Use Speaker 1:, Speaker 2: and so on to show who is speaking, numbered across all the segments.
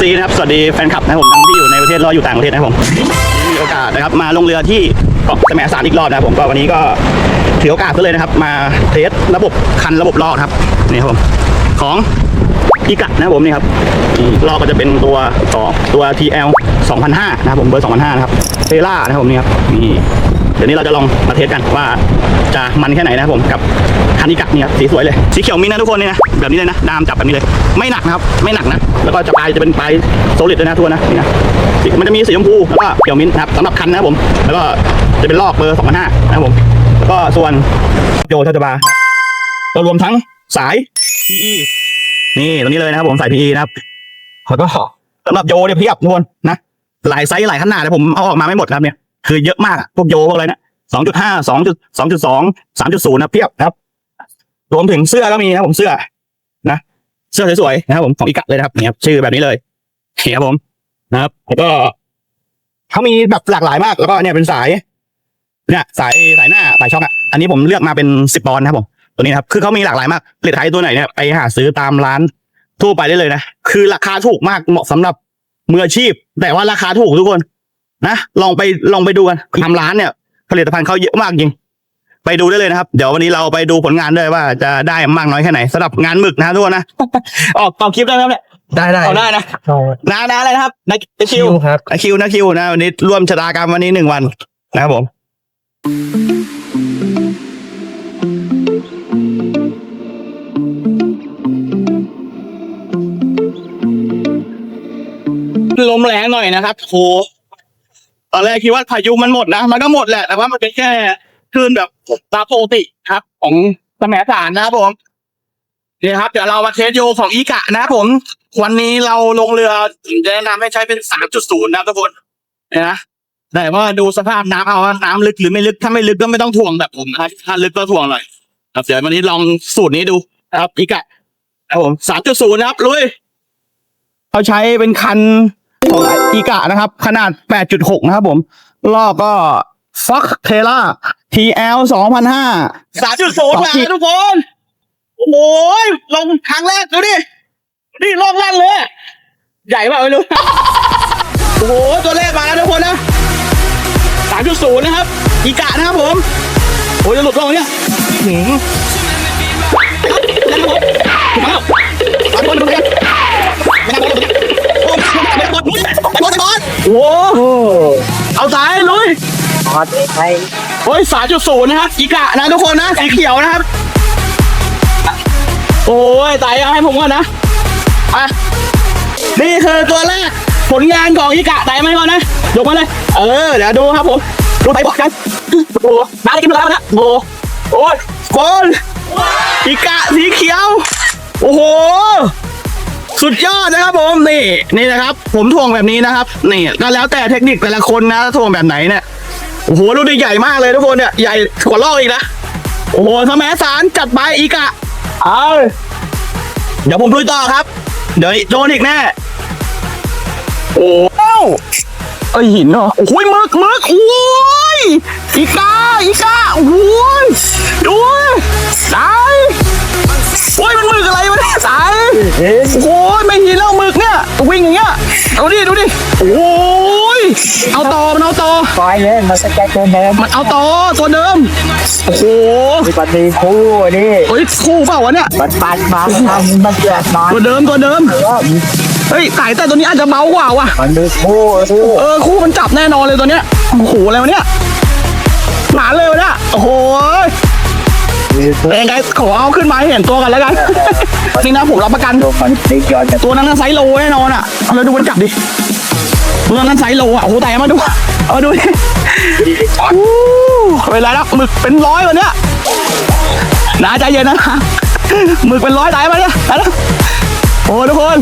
Speaker 1: ซีนะครับ สวัสดีแฟนคลับนะครับผมทั้งที่อยู่ในประเทศรออยู่ต่างประเทศนะครับผมมีโอกาสนะครับมาลงเรือที่เกาะแสมสารอีกรอบนะครับผมก็วันนี้ก็ถือโอกาสก็เลยนะครับ มาเทสระบบคันระบบลอกครับนี่ครับผมของอีกะนะครับผมนี่ครับนี่ลอกก็จะเป็นตัวต่อตัว TL 2005 นะครับผมเบอร์ 2005 นะครับเทล่านะครับผมนี่ครับนี่ ดี๋ยวนี้เราจะลองมาเทสกันว่าจะมันแค่ไหนนะครับผมกับคันอีกะนี่ครับสีสวยเลยสีเขียวมิ้นท์นะทุกคนเนี่ยนะแบบนี้เลยนะดามจับแบบนี้เลย ไม่หนักนะครับไม่หนักนะแล้วก็จะปลายจะเป็นปลายโซลิดเลยนะทุกคนนะนี่นะสีมันจะมีสีชมพูแล้วก็เขียวมิ้นท์นะครับสำหรับคันนะครับผม แล้วก็จะเป็นลอกเบอร์2005นะครับผมแล้วก็ส่วนโยทัตบาก็รวมทั้งสาย PE นี่ตัวนี้เลยนะครับผมสาย PE นะครับแล้วก็สำหรับโยเนี่ยเพียบทุกคนนะหลายไซส์หลายขนาดแต่ผมเอาออกมาไม่หมดครับเนี่ย คือเยอะมากพวกโยพวกอะไรนะสองจุดห้าสองจุดสองจุดสองสามจุดศูนย์นะเพียบนะครับ รวมถึงเสื้อก็มีนะผมเสื้อนะ เสื้อสวยๆนะครับผมของอีกะเลยนะครับเนี่ยชื่อแบบนี้เลยนี่ครับผมนะครับแล้วก็เขามีแบบหลากหลายมาก แล้วก็เนี่ยเป็นสาย เนี่ย สายสายหน้าสายช่องอะอันนี้ผมเลือกมาเป็นสิบปอนด์นะครับผมตัวนี้ครับคือเขามีหลากหลายมากผลิตไทยตัวไหนเนี่ยไปหาซื้อตามร้านทั่วไปได้เลยนะคือราคาถูกมากเหมาะสำหรับมืออาชีพ แต่ว่าราคาถูกทุกคน นะลองไปลองไปดูกันทำร้านเนี่ย ผลิตภัณฑ์เขาเยอะมากจริง ไปดูได้เลยนะครับ เดี๋ยววันนี้เราไปดูผลงานด้วยว่าจะได้มากน้อยแค่ไหนสำหรับงานหมึกนะทุกคนนะ ออกออกคลิปได้ไหมครับเนี่ย
Speaker 2: ได้ได้
Speaker 1: เอาได้นะนานาอะไรนะครับนาคิ
Speaker 2: คิ
Speaker 1: ว
Speaker 2: วครับ
Speaker 1: นาคิวนาคิวนะวันนี้ร่วมชะตากรรมวันนี้หนึ่งวันนะครับผมลมแรงหน่อยนะครับโห ตอนแรกคิดว่าพายุมันหมดนะมันก็หมดแหละแต่ว่ามันเป็นแค่คลื่นแบบตามปกติครับ ของสมัยสารนะครับผมนี่ครับ เดี๋ยวเรามาเทสโยของอีกะนะครับผม วันนี้เราลงเรือจะแนะนำให้ใช้เป็นสามจุดศูนย์นะครับทุกคนนะแต่ว่าดูสภาพน้ำเอาว่าน้ำลึกหรือไม่ลึกถ้าไม่ลึกก็ไม่ต้องถ่วงแบบผมนะถ้าลึกก็ถ่วงหน่อยครับเดี๋ยววันนี้ลองสูตรนี้ดูครับอีกะครับผมสามจุดศูนย์นะครับลุยเขาใช้เป็นคัน ของอีกะนะครับ ขนาด 8.6 นะครับผมลอกก็ฟักเทล่า TL 2005 3.0มาทุกคน โอ้ยลงครั้งแรกดูดินี่ลอกลั่นเลย ใหญ่เปล่าไม่รู้ โอ้โห ตัวแรกมาแล้วทุกคนนะ 3.0 นะครับ อีกะนะครับผม โอ้ยจะหลุดลงเนี่ยหืมแล้วครับผมถูกแล้วเอา โอ้โหเอาสายลุย
Speaker 2: พอดไป
Speaker 1: โอ้ยสามจุดศูนย์นะครับอีกะนะทุกคนนะสีเขียวนะครับ โอ้ยตายเอาให้ผมก่อนนะอะนี่คือตัวแรกผลงานของอีกะตายไหมาให้ก่อนนะยกมาเลย เออเดี๋ยวดูครับผมดูไปบอกกันโอ้โหน้าได้กินแล้วนะโอ้โหโอ้ยบอลอีกะสีเขียว โอ้โห สุดยอดนะครับผมนี่นี่นะครับ ผมถ่วงแบบนี้นะครับนี่ก็แล้วแต่เทคนิคแต่ละคนนะถ่วงแบบไหนเนี่ยโอ้โหลูกนี่ใหญ่มากเลยทุกคนเนี่ยใหญ่กว่าลอกอีกนะโอ้โหสมัยสารจัดไปอีกอะเอาเดี๋ยวผมลุยต่อครับ เดี๋ยวโดนอีกแน่โอ้เอ้าเอ้ยหินเหรอโอ้ยมึกมึกโอ้ยอีกาอีกาโอ้ สายโอ้ยไม่หินแล้วหมึกเนี่ยวิ่งอย่างเงี้ยดูดิดูดิโอ้ยเอาต่อมันเอาต่อ
Speaker 2: ปล่อยเลยมาสแกนตัวเดิม
Speaker 1: มันเอาต่อตัวเดิมโอ้โห
Speaker 2: มีปฏิคู่นี่
Speaker 1: เฮ้ยคู่เปล่าวะเนี่ย
Speaker 2: มันปันมาทำมันเกิดมา
Speaker 1: ตัวเดิมตัวเดิม
Speaker 2: ว่า
Speaker 1: เฮ้ยสายแต่ตัวนี้อาจจะเบากว่าว่ะ
Speaker 2: มันมีคู่คู่
Speaker 1: เออคู่มันจับแน่นอนเลยตัวเนี้ยโอ้โหอะไรวะเนี่ยหนาเลยวะเนี่ยโอ้โห
Speaker 2: มีคู่
Speaker 1: เป็นไงขอเอาขึ้นมาให้เห็นตัวกันแล้วกันนี่นะผมรับประกัน
Speaker 2: ตัวมันติดย้อนกัน
Speaker 1: ตัวนั้นน่ะไซส์โลแน่นอนอะเอาเลยดูมันจับดิตัวนั้นไซส์โลอะโอ้โหแต่มาดูเอามาดูดิอู้เป็นไรแล้วหมึกเป็นร้อยวันเนี้ยนาใจเย็นนะหมึกเป็นร้อยได้มาเนี่ยได้แล้วโอ้ทุกคน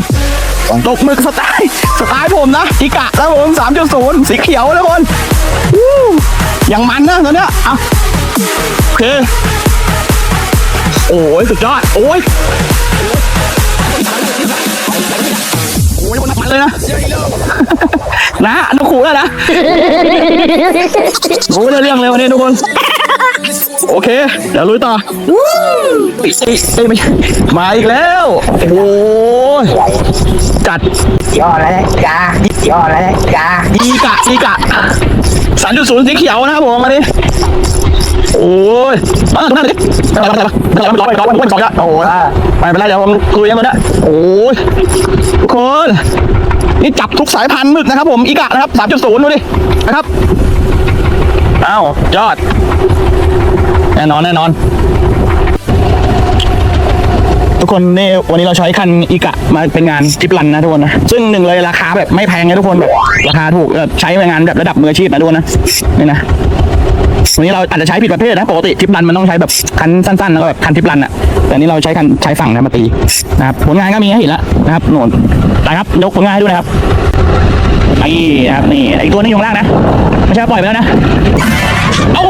Speaker 1: ตกหมึกสไตล์สไตล์ผมนะอีกะแล้วผมสามจุดศูนย์สีเขียวทุกคนวู้อย่างมันนะตัวเนี้ยเอาโอเค โอ้ยสุดยอด โอ้ยโอ้ยมันมันเลยนะ นะนุขู่แล้วนะโอ้ยได้เรื่องเลยวันนี้ทุกคน โอเค เดี๋ยวลุยต่อเอ้ยเอ้ยเอ้ยไม่ใช่มาอีกแล้ว โอ้ยจัด
Speaker 2: ยอดแล้วจ้ายอดแล้วจ้า
Speaker 1: อีกะอีกะสามจุดศูนย์สีเขียวนะครับผมอันนี้ โอ้ยมาตรงนั้นเลยไม่เป็นไรไม่เป็นไรไม่เป็นไรไม่เป็นไรไม่เป็นโอ้ยไม่เป็นไรเดี๋ยวผมคุยกันมาได้โอ้ยทุกคนนี่จับทุกสายพันธุ์หมึกนะครับ ผมอีกะนะครับสามจุดศูนย์ดูดินะครับอ้าวยอด แน่นอนแน่นอน ทุกคนนี่วันนี้เราใช้คันอีกะมาเป็นงานจิปลันนะทุกคนนะซึ่งหนึ่งเลยราคาแบบไม่แพงนะทุกคนแบบราคาถูกใช้ในงานแบบระดับมืออาชีพนะทุกคนนะนี่นะ วันนี้เราอาจจะใช้ผิดประเภทนะปกติทิปลันมันต้องใช้แบบคันสั้นๆแล้วก็แบบคันทิปลันอะแต่นี้เราใช้คันใช้ฝั่งนะมาตีนะครับผลงานก็มีให้เห็นแล้วนะครับโน่นนะครับยกผลงานให้ดูนะครับนี่นะครับนี่ไอตัวนี้อยู่ข้างล่างนะไม่ใช่ปล่อยไปแล้วนะโอ้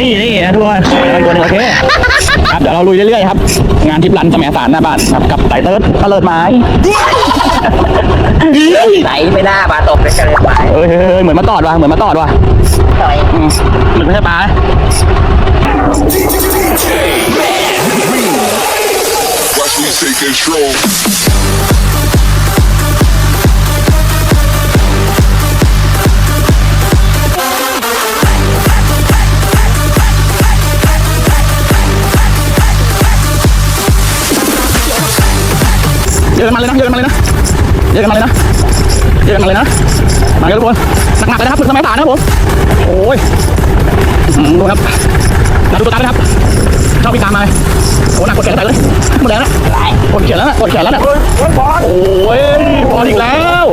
Speaker 1: นี่นี่นะทุกคนอีกตัวนึงโอเค ครับเดี๋ยวเราลุยเรื่อยๆครับ งานทิพย์รันสมัยสารหน้าบ้านครับกับไต่เติร์ดตะเลิดไม้
Speaker 2: ไหนไม่น่ามาตกไปกันเลยไป
Speaker 1: เอ้ยเฮ้ยเฮ้ยเหมือนมาตอดว่ะเหมือนมาตอดว่ะ
Speaker 2: หน่อย
Speaker 1: อืมมันไม่ใช่ปลานะ
Speaker 3: Watch me take control.
Speaker 1: เยอะกันมาเลยนะเยอะกันมาเลยนะเยอะกันมาเลยนะเยอะกันมาเลยนะมากันทุกคนหนักๆเลยนะครับฝึกสมัยสารนะครับผมโอ้ยดูครับดูตัวตามนะครับชอบพี่ตามมาเลยโอ้หนักกดแขนไปเลยหมดแล้วนะกดแขนแล้วนะกดแขนแล้วนะโอ้ยบอลอีกแล้ว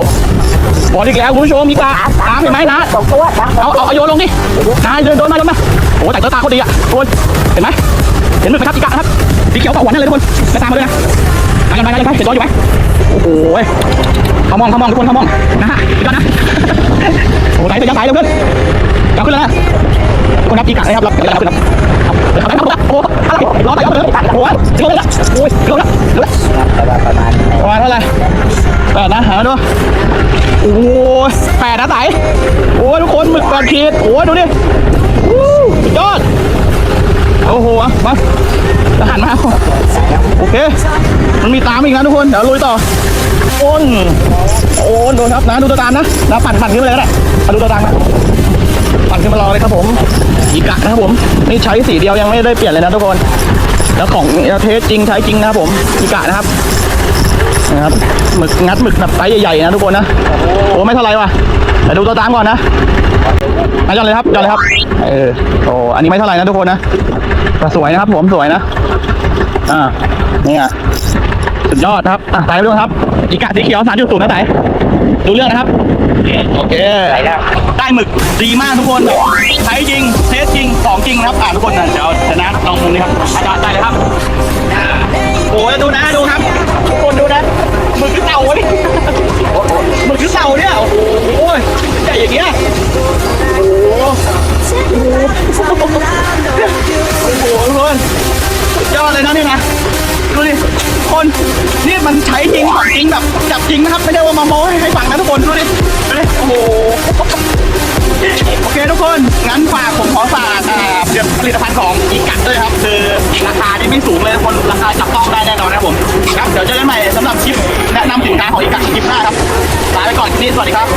Speaker 1: บอลอีกแล้วคุณผู้ชมมีตาตามเห็นไหมนะ
Speaker 2: ตกตัวนะ
Speaker 1: เอาเอาโยนลงดินายเดินโดนมาโดนมาโอ้แต่ตัวตาเขาดีอะทุกคนเห็นไหมเห็นมึกไหมครับอีกานะครับสีเขียวเกาหวนั่นเลยทุกคนไม่ตามมาเลยนะ กันไปกันไปเห็นตัวอยู่ไหมโอ้โหเขามองเขามองทุกคนเขามองนะฮะยอีกแล้วนะโอ้ไหนตัวยักษ์ไหนเลยเพื่อนจับขึ้นแล้วนะคนนับอีกานะครับรับเดี๋ยวเราขึ้นครับเดี๋ยวครับโอ้อะไรรอไปเอาไปเลยโอ้ยเดี๋ยวเลยละโอ้ยเดี๋ยวละเดี๋ยวละ
Speaker 2: ประมาณประมาณ
Speaker 1: ประมาณเท่าไหร่แปดนะหาดูโอ้ยแปดนะไตโอ้ยทุกคนหมึกแปดขีดโอ้ยดูดิยอด โอ้โหอะมาจะหันมาโอเค มันมีตามอีกนะทุกคน เดี๋ยวลุยต่อ โอน โอนโดนครับนะดูตัวตามนะนะปั่นปั่นขึ้นไปเลยก็ได้มาดูตัวตามนะปั่นขึ้นมารอเลยครับผมอีกะนะครับผม นี่ใช้สีเดียวยังไม่ได้เปลี่ยนเลยนะทุกคน แล้วของเทสจริงใช้จริงนะครับผมอีกะนะครับ นะครับหมึกงัดหมึกแบบไซส์ใหญ่ๆนะทุกคนนะโอ้ไม่เท่าไรว่ะแต่ดูตัวตามก่อนนะมาจอนเลยครับจอนเลยครับเออโอ้อันนี้ไม่เท่าไรนะทุกคนนะแต่สวยนะครับผมสวยนะอ่านี่อะสุดยอดครับอะไต่ไปดูครับอีกาสีเขียวสามจุดศูนย์นะไต่ดูเรื่องนะครับโอเค
Speaker 2: ได้
Speaker 1: ได้หมึกดีมากทุกคนแบบใช้จริงเทสจริงของจริงนะครับอ่าทุกคนนะเดี๋ยวชนะลองมุมนี้ครับอาจารย์ได้เลยครับ โอ้ยดูนะดูครับทุกคนดูนะหมึกคือเต่าวะนี่หมึกคือเต่าเนี่ยโอ้โหใหญ่อย่างเงี้ยโอ้โหโอ้โหโอ้โหทุกคนสุดยอดเลยนะนี่นะดูดิคนนี่มันใช้จริงของจริงแบบจับจริงนะครับไม่ได้ว่ามาโม้ให้ให้ฟังนะทุกคนดูดิดูดิโอ้โหโอเคทุกคนงั้นฝากผมขอฝากอ่าผลิตภัณฑ์ของอีกัดด้วยครับคือ ราคาได้ไม่สูงเลยคนราคาจับต้องได้แน่นอนนะผมครับเดี๋ยวเจอกันใหม่สำหรับคลิปแนะนำสินค้าของอีกาคลิปหน้าครับลาไปก่อนที่สวัสดีครับ